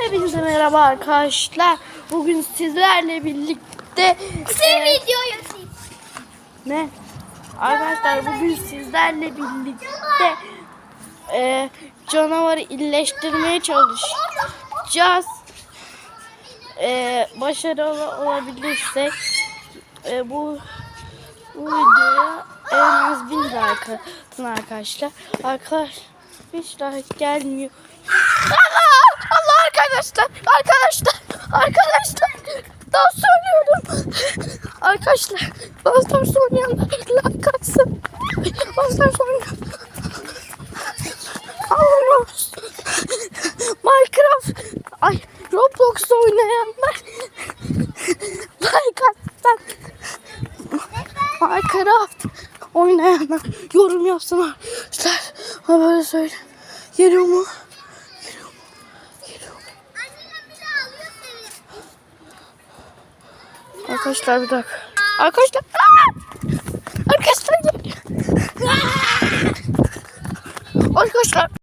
Hepinize merhaba arkadaşlar. Bugün sizlerle birlikte Sen videoyu sil. ne? Arkadaşlar bugün sizlerle birlikte e, canavarı iyileştirmeye çalışacağız. E, başarılı olabilirsek e, bu bu videoya en az bin like atın arkadaşlar. Arkadaş hiç like gelmiyor. Arkadaşlar! Arkadaşlar! Arkadaşlar! Daha söylüyorum. Arkadaşlar Stars oynayanlar like atsın. Brawl Stars oynayan. Allah olsun. Minecraft ay Roblox oynayanlar like atsın. Minecraft oynayanlar yorum yapsın arkadaşlar. Ha böyle söyle. Geliyor mu? Geliyor mu? Geliyor mu? Arkadaşlar bir dakika. Arkadaşlar. Aa! Arkadaşlar geliyor. Arkadaşlar